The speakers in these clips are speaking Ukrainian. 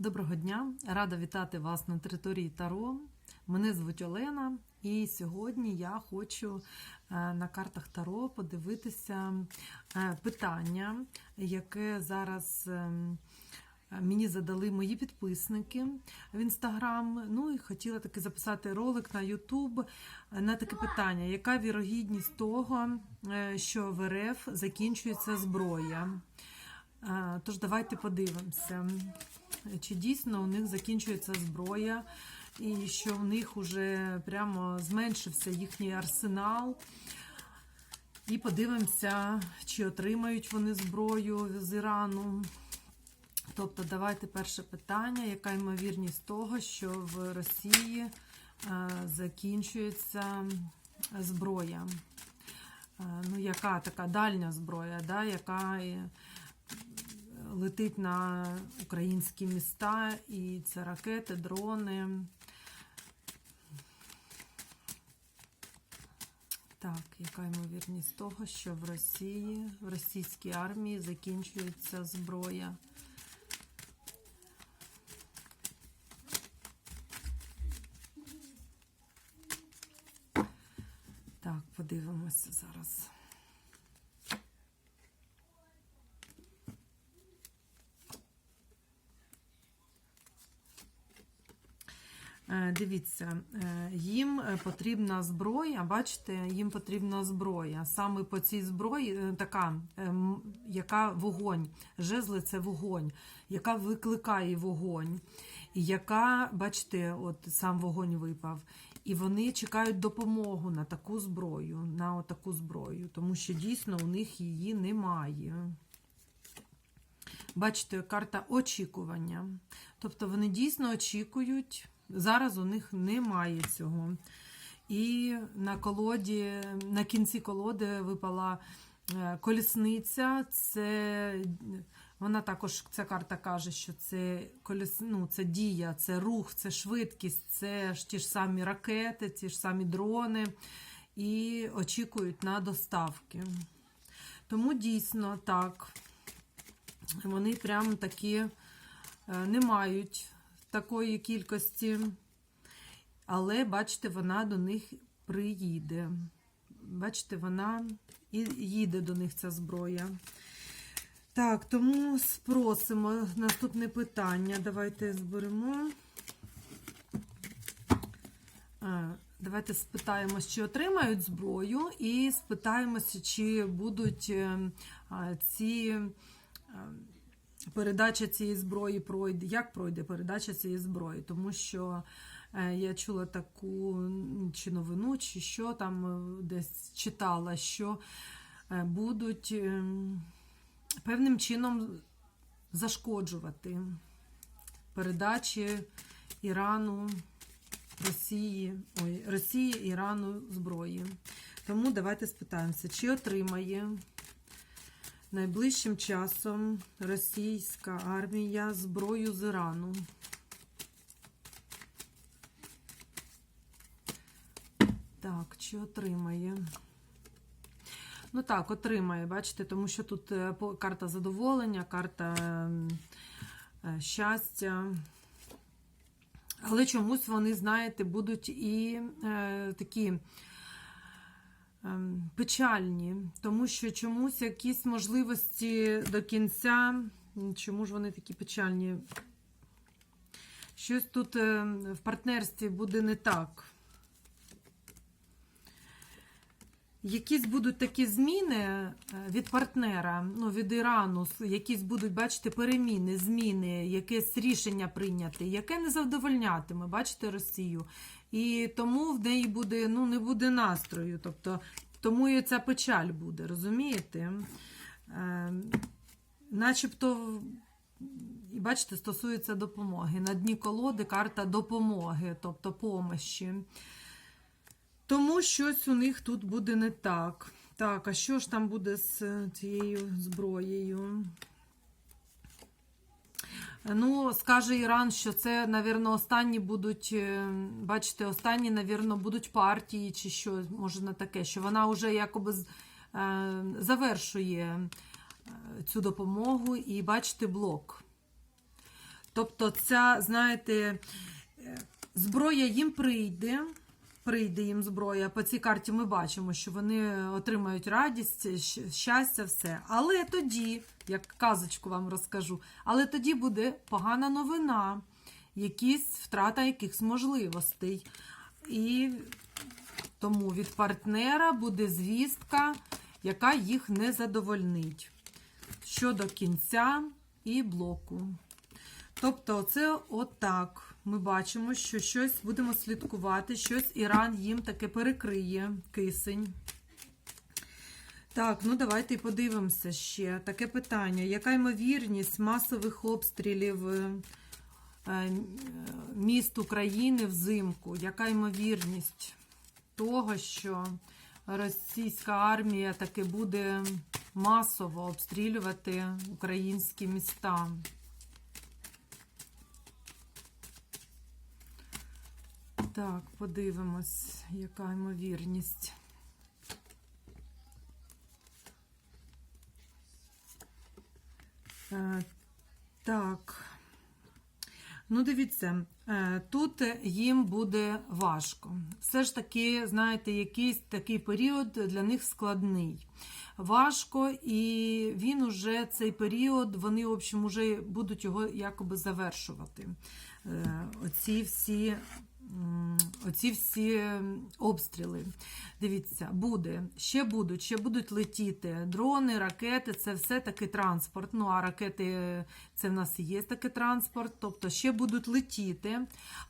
Доброго дня! Рада вітати вас на території Таро. Мене звуть Олена, і сьогодні я хочу е, на картах Таро подивитися е, питання, яке зараз ем, мені задали мої підписники в інстаграм. Ну і хотіла таки записати ролик на Ютуб на таке питання: яка вірогідність того, е, що в РФ закінчується зброя? Тож давайте подивимося, чи дійсно у них закінчується зброя, і що в них вже прямо зменшився їхній арсенал. І подивимося, чи отримають вони зброю з Ірану. Тобто, давайте перше питання: яка ймовірність того, що в Росії е, закінчується зброя? Е, Ну, яка така дальня зброя, да, яка летить на українські міста, і це ракети, дрони. Так, яка ймовірність того, що в Росії, в російській армії закінчується зброя? Так, подивимося зараз. Дивіться, е, їм е, потрібна зброя, бачите, їм потрібна зброя. Саме по цій зброї е, така, е, яка вогонь, жезли це вогонь, яка викликає вогонь, і яка, бачите, от сам вогонь випав. І вони чекають допомогу на таку зброю, на таку зброю, тому що дійсно у них її немає. Бачите, карта очікування. Тобто вони дійсно очікують. Зараз у них немає цього. І на колоді, на кінці колоди випала е, колісниця. Це вона також ця карта каже, що це коліс, ну, це дія, це рух, це швидкість, це ж ті ж самі ракети, ті ж самі дрони, і очікують на доставки. Тому дійсно так. Вони прям такі е, не мають такої кількості, але, бачите, вона до них приїде. Bачите, вона і їде до них ця зброя. Так, тому спросимо наступне питання. Давайте зберемо. Давайте спитаємось, чи отримають зброю, і спитаємося, чи будуть е, ці. Передача цієї зброї пройде, як пройде передача цієї зброї, тому що е, я чула таку чи новину, чи що там е, десь читала, що е, будуть е, певним чином зашкоджувати передачі Ірану, Росії, ой, Росії, Ірану зброї. Тому давайте спитаємося, чи отримає найближчим часом російська армія зброю з Ірану. Так, чи отримає? Ну так, отримає, бачите, тому що тут е, карта задоволення, карта ем, е, щастя. Але чомусь вони, знаєте, будуть і е, такі печальні, тому що чомусь якісь можливості до кінця, чому ж вони такі печальні? Щось тут е, в партнерстві буде не так. Якісь будуть такі зміни е, від партнера, ну, від Ірану, якісь будуть, бачите, переміни, зміни, якесь рішення прийняти, яке не задовольнятиме, бачите, Росію. І тому в неї буде, ну, не буде настрою. Тобто, тому і ця печаль буде, розумієте? Е, начебто, і бачите, стосується допомоги. На дні колоди карта допомоги, тобто помощі. Тому щось у них тут буде не так. Так, а що ж там буде з цією зброєю? Ну, скаже Іран, що це, навірно, останні будуть, е, бачите, останні, навірно, будуть партії чи що, може на таке, що вона вже якоби е, завершує е, цю допомогу і бачите блок. Тобто, ця, знаєте, зброя їм прийде. Прийде їм зброя. По цій карті ми бачимо, що вони отримають радість, щастя, все. Але тоді, як казочку вам розкажу, але тоді буде погана новина, якісь втрата якихось можливостей. І тому від партнера буде звістка, яка їх не задовольнить щодо кінця і блоку. Тобто, це отак. Ми бачимо, що щось будемо слідкувати, щось Іран їм таке перекриє кисень. Так, ну давайте подивимося ще. Таке питання. Яка ймовірність масових обстрілів е, е, міст України взимку? Яка ймовірність того, що російська армія таки буде масово обстрілювати українські міста? Так, подивимось, яка ймовірність. Е, Так. Ну, дивіться, е, тут їм буде важко. Все ж таки, знаєте, якийсь такий період для них складний. Важко, і він уже цей період, вони, в общем, уже будуть його якоби завершувати. Е, Оці всі оці всі обстріли. Дивіться, буде, ще будуть, ще будуть летіти дрони, ракети, це все таки транспорт. Ну, а ракети це в нас і є такий транспорт, тобто ще будуть летіти,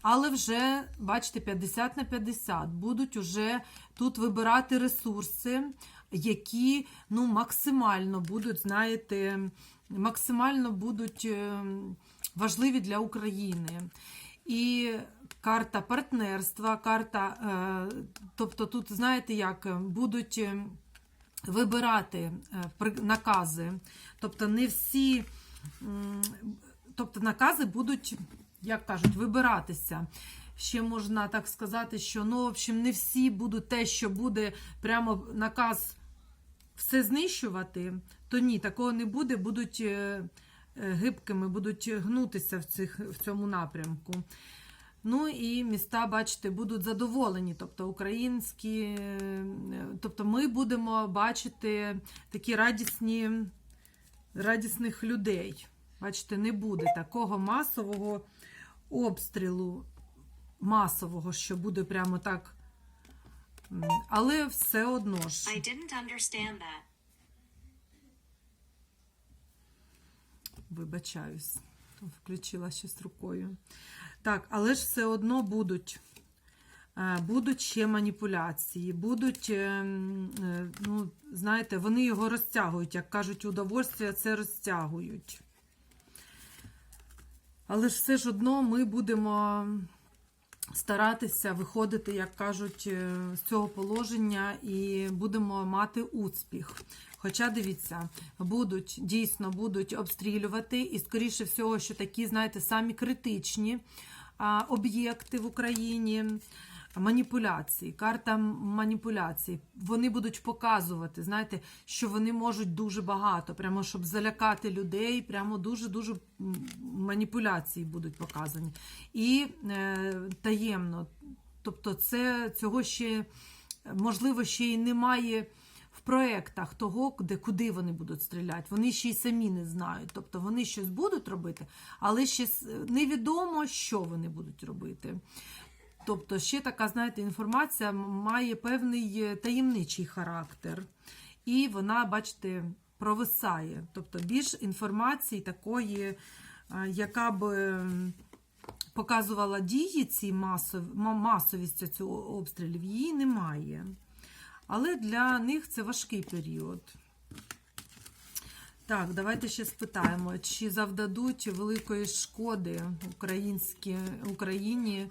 але вже, бачите, 50 на 50 будуть уже тут вибирати ресурси, які ну, максимально будуть, знаєте, максимально будуть е, важливі для України. І карта партнерства, карта, е, тобто тут, знаєте, як будуть е, вибирати е, накази. Тобто не всі, тобто накази будуть, як кажуть, вибиратися. Ще можна так сказати, що ну, в общем, не всі будуть те, що буде прямо наказ все знищувати, то ні, такого не буде, будуть е, е, гибкими, будуть гнутися в, цих, в цьому напрямку. Ну і міста, бачите, будуть задоволені, тобто українські, е, тобто ми будемо бачити такі радісні, радісних людей. Бачите, не буде такого масового обстрілу, масового, що буде прямо так. Але все одно ж. I didn't understand that. Вибачаюсь, включила щось рукою. Так, але ж все одно будуть. е, Будуть ще маніпуляції, будуть, е, е, ну, знаєте, вони його розтягують, як кажуть, удовольствие це розтягують. Але ж все ж одно ми будемо старатися виходити, як кажуть, з цього положення і будемо мати успіх. Хоча дивіться, будуть дійсно будуть обстрілювати, і скоріше всього, що такі, знаєте, самі критичні об'єкти в Україні. Маніпуляції, карта маніпуляцій. Вони будуть показувати, знаєте, що вони можуть дуже багато, прямо щоб залякати людей, прямо дуже-дуже маніпуляції будуть показані. І е, таємно. Тобто, це цього ще можливо ще й немає в проєктах того, де куди вони будуть стріляти. Вони ще й самі не знають. Тобто вони щось будуть робити, але ще невідомо, що вони будуть робити. Тобто, ще така, знаєте, інформація має певний е, таємничий характер. І вона, бачите, провисає. Тобто більш інформації такої, яка б показувала дії ці масов, ма- масовість цього обстрілів, її немає. Але для них це важкий період. Так, давайте ще спитаємо, чи завдадуть великої шкоди українські, Україні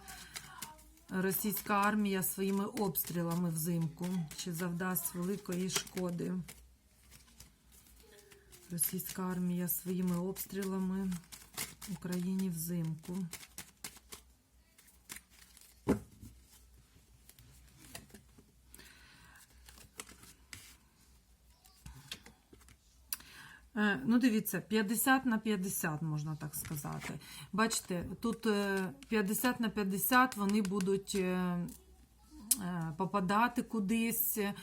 російська армія своїми обстрілами взимку? Чи завдасть великої шкоди? Російська армія своїми обстрілами Україні взимку. Ну, дивіться, 50 на 50, можна так сказати. Бачите, тут е, 50 на 50 вони будуть е, е, попадати кудись. е,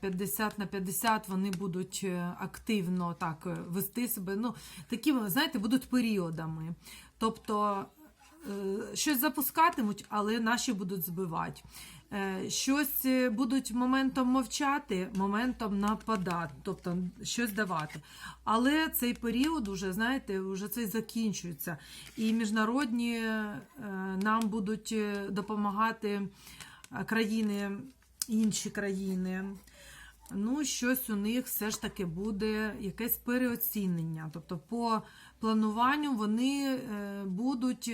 50 на 50 вони будуть е, активно так е, вести себе. Ну, такі, знаєте, будуть періодами. Тобто е, щось запускатимуть, але наші будуть збивати. Е, Щось е, будуть моментом мовчати, моментом нападати, тобто щось давати. Але цей період уже, знаєте, вже цей закінчується. І міжнародні е, нам будуть допомагати країни, інші країни. Ну, щось у них все ж таки буде якесь переоцінення. Тобто, по плануванню вони будуть,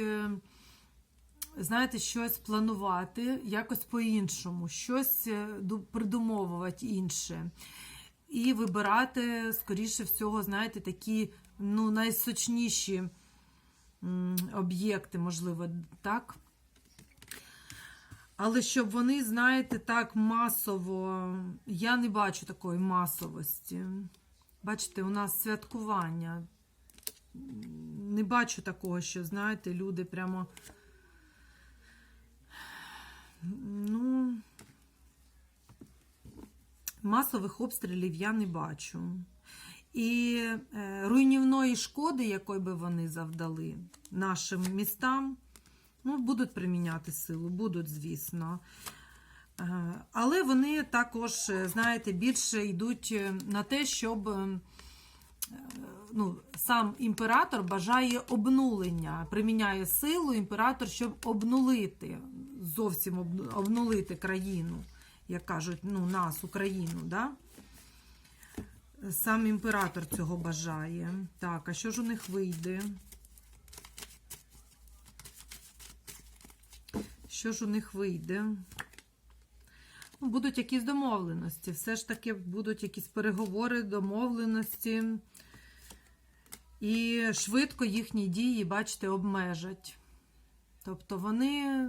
знаєте, щось планувати якось по-іншому, щось е, придумовувати інше. І вибирати, скоріше всього, знаєте, такі ну, найсочніші об'єкти, можливо, так? Але щоб вони, знаєте, так масово, я не бачу такої масовості. Бачите, у нас святкування. Не бачу такого, що, знаєте, люди прямо. Ну, масових обстрілів я не бачу. І е, руйнівної шкоди, якої би вони завдали нашим містам, ну, будуть приміняти силу, будуть, звісно. Е, Але вони також, е, знаєте, більше йдуть на те, щоб ну, сам імператор бажає обнулення, приміняє силу імператор, щоб обнулити, зовсім обнулити країну, як кажуть, ну, нас, Україну. Да? Сам імператор цього бажає. Так, а що ж у них вийде? Що ж у них вийде? Ну, Будуть якісь домовленості. Все ж таки будуть якісь переговори, домовленості. І швидко їхні дії, бачите, обмежать. Тобто вони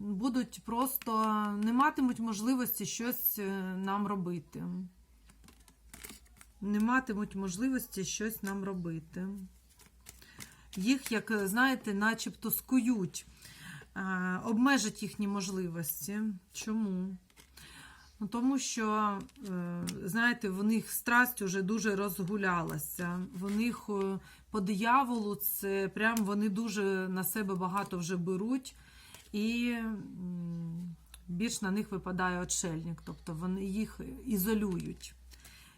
будуть просто не матимуть можливості щось е, нам робити. Не матимуть можливості щось нам робити. Їх, як е, знаєте, начебто скують, е, обмежать їхні можливості. Чому? Ну, тому що, е, знаєте, в них страсть уже дуже розгулялася. В них е, по дияволу це прям вони дуже на себе багато вже беруть, і більш на них випадає отшельник. Тобто вони їх ізолюють.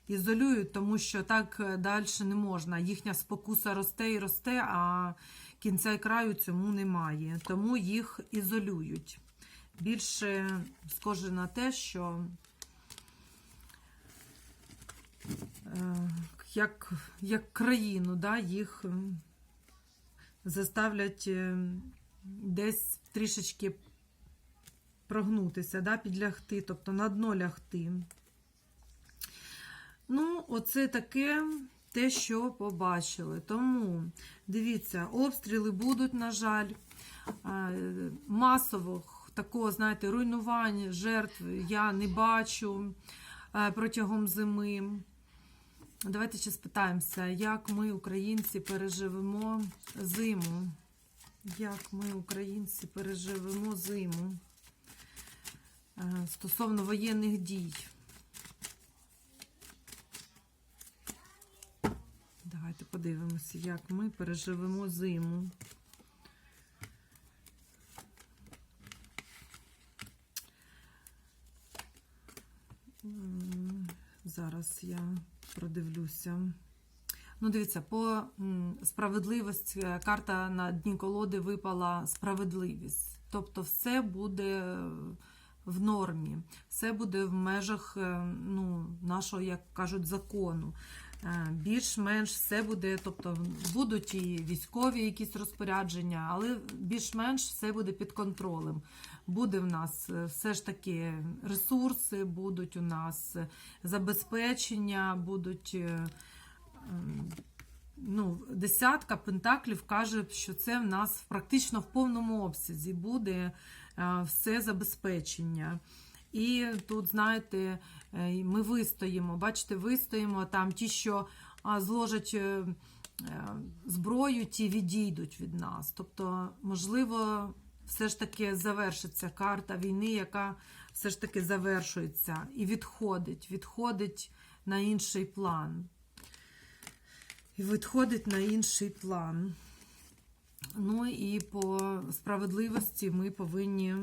Ізолюють, тому що так далі не можна. Їхня спокуса росте і росте, а кінця і краю цьому немає. Тому їх ізолюють більше схоже на те, що е, як, як країну, да, їх е, заставлять е, десь трішечки прогнутися, да, підлягти, тобто на дно лягти. Ну, оце таке те, що побачили. Тому дивіться, обстріли будуть, на жаль, масових такого, знаєте, руйнувань, жертв я не бачу е, протягом зими. Давайте ще спитаємося, як ми, українці, переживемо зиму. Як ми, українці, переживемо зиму е, стосовно воєнних дій. Давайте подивимося, як ми переживемо зиму. Зараз я продивлюся. Ну, дивіться, по справедливості е, карта на дні колоди випала справедливість. Тобто, все буде в нормі, все буде в межах е, ну, нашого, як кажуть, закону. Більш-менш все буде, тобто будуть і військові якісь розпорядження, але більш-менш все буде під контролем. Буде в нас е, все ж таки ресурси, будуть у нас забезпечення, будуть. е, ем, Ну, десятка пентаклів каже, що це в нас практично в повному обсязі буде е, все забезпечення. І тут, знаєте, ми вистоїмо. Бачите, вистоїмо там ті, що зложать е, е, зброю, ті відійдуть від нас. Тобто, можливо, все ж таки завершиться карта війни, яка все ж таки завершується і відходить, відходить на інший план. І відходить на інший план. Ну і по справедливості ми повинні.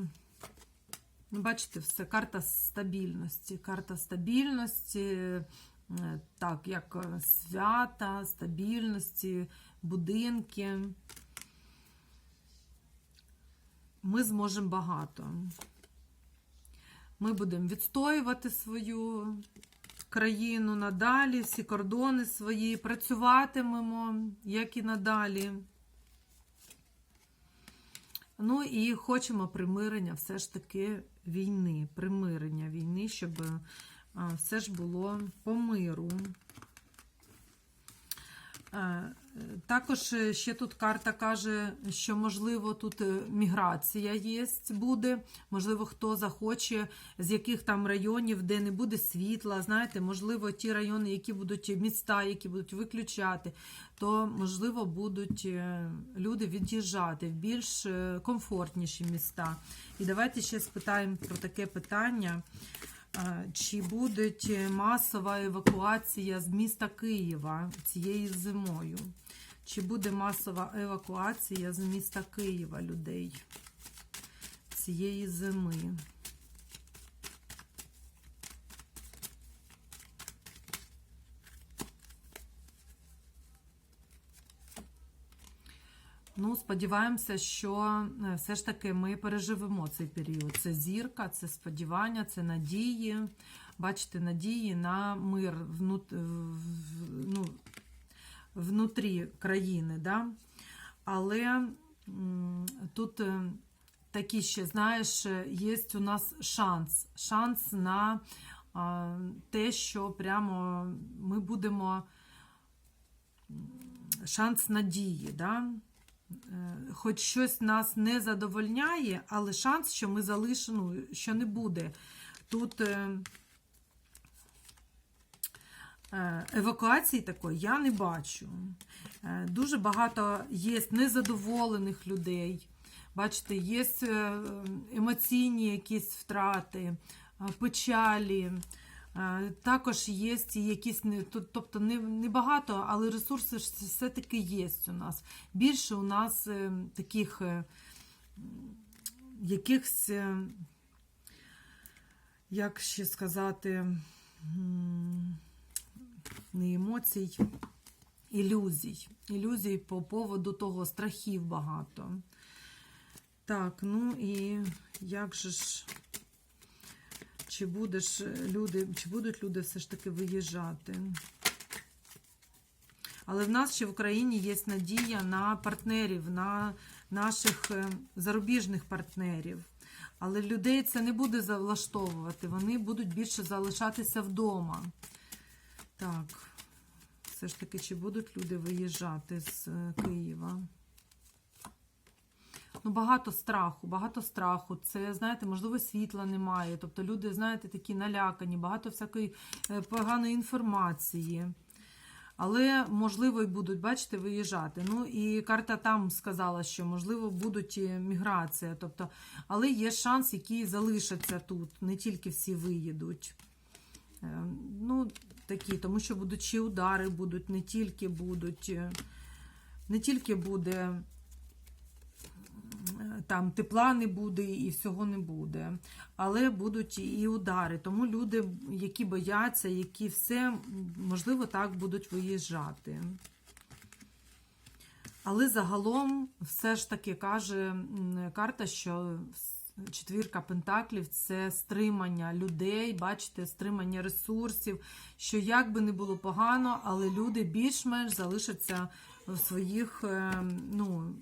Ну, бачите, все, карта стабільності. Карта стабільності, е, так, як е, свята, стабільності, будинки. Ми зможемо багато. Ми будемо відстоювати свою країну надалі, всі кордони свої, працюватимемо, як і надалі. Ну і хочемо примирення все ж таки війни, примирення війни, щоб все ж було по миру. Е, Також е, ще тут карта каже, що можливо тут е, міграція є, буде. Можливо, хто захоче, з яких там районів, де не буде світла. Знаєте, можливо, ті райони, які будуть міста, які будуть виключати, то можливо будуть люди від'їжджати в більш комфортніші міста. І давайте ще спитаємо про таке питання. Чи буде масова евакуація з міста Києва цією зимою? Чи буде масова евакуація з міста Києва людей цієї зими? Ну, сподіваємося, що е, все ж таки ми переживемо цей період. Це зірка, це сподівання, це надії. Бачите, надії на мир внут... ну, внутрі країни. Да? Але тут е, такі ще, знаєш, є у нас шанс. Шанс на те, що прямо ми будемо шанс надії. Да? Е, Хоч щось нас не задовольняє, але шанс, що ми залишимо, що не буде. Тут е, е, евакуації такої я не бачу. Дуже багато є незадоволених людей. Бачите, є емоційні якісь втрати, печалі. Е, Також є якісь тобто не, багато, але ресурси ж все-таки є у нас. Більше у нас е, таких е, якихось, як ще сказати, не емоцій, ілюзій. Ілюзій по поводу того страхів багато. Так, ну і як же ж. Чи будеш люди, чи будуть люди все ж таки виїжджати? Але в нас ще в Україні є надія на партнерів, на наших е, зарубіжних партнерів. Але людей це не буде завлаштовувати, вони будуть більше залишатися вдома. Так, все ж таки, чи будуть люди виїжджати з е, Києва? Ну, багато страху, багато страху. Це, знаєте, можливо, світла немає. Тобто люди, знаєте, такі налякані, багато всякої е, поганої інформації. Але, можливо, і будуть, бачите, виїжджати. Ну, і карта там сказала, що, можливо, будуть і міграція. Тобто, але є шанс, які залишаться тут. Не тільки всі виїдуть. Е, Ну, такі, тому що будуть ще удари, будуть, не тільки будуть, е, не тільки буде е, там тепла не буде і всього не буде, але будуть і удари. Тому люди, які бояться, які все, можливо, так будуть виїжджати. Але загалом все ж таки каже карта, що четвірка пентаклів це стримання людей, бачите, стримання ресурсів, що як би не було погано, але люди більш-менш залишаться в своїх, е, ну,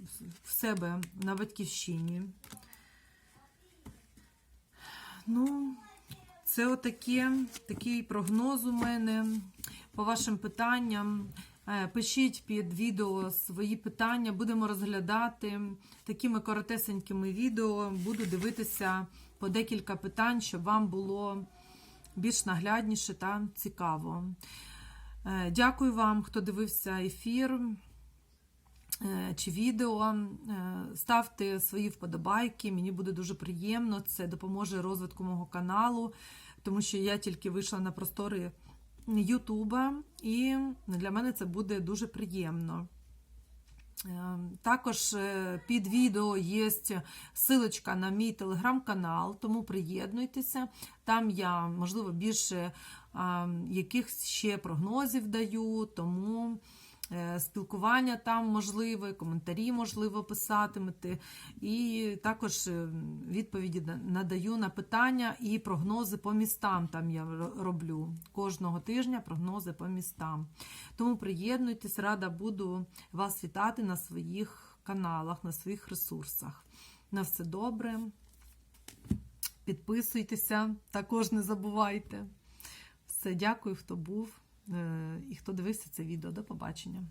в себе на батьківщині. Ну, це отаке, такий прогноз у мене по вашим питанням. Е, Пишіть під відео свої питання, будемо розглядати такими коротесенькими відео. Буду дивитися по декілька питань, щоб вам було більш наглядніше та цікаво. Е, Дякую вам, хто дивився ефір чи відео. Е, Ставте свої вподобайки, мені буде дуже приємно. Це допоможе розвитку мого каналу, тому що я тільки вийшла на простори Ютуба, і для мене це буде дуже приємно. Е, Також е, під відео є силочка на мій телеграм-канал, тому приєднуйтеся. Там я, можливо, більше якихось ще прогнозів даю, тому е, спілкування там можливе, коментарі можливо писатимете. І також е, відповіді надаю на питання і прогнози по містам. Там я роблю кожного тижня прогнози по містам. Тому приєднуйтесь, рада буду вас вітати на своїх каналах, на своїх ресурсах. На все добре. Підписуйтеся, також не забувайте. Все, дякую, хто був е, і хто дивився це відео. До побачення.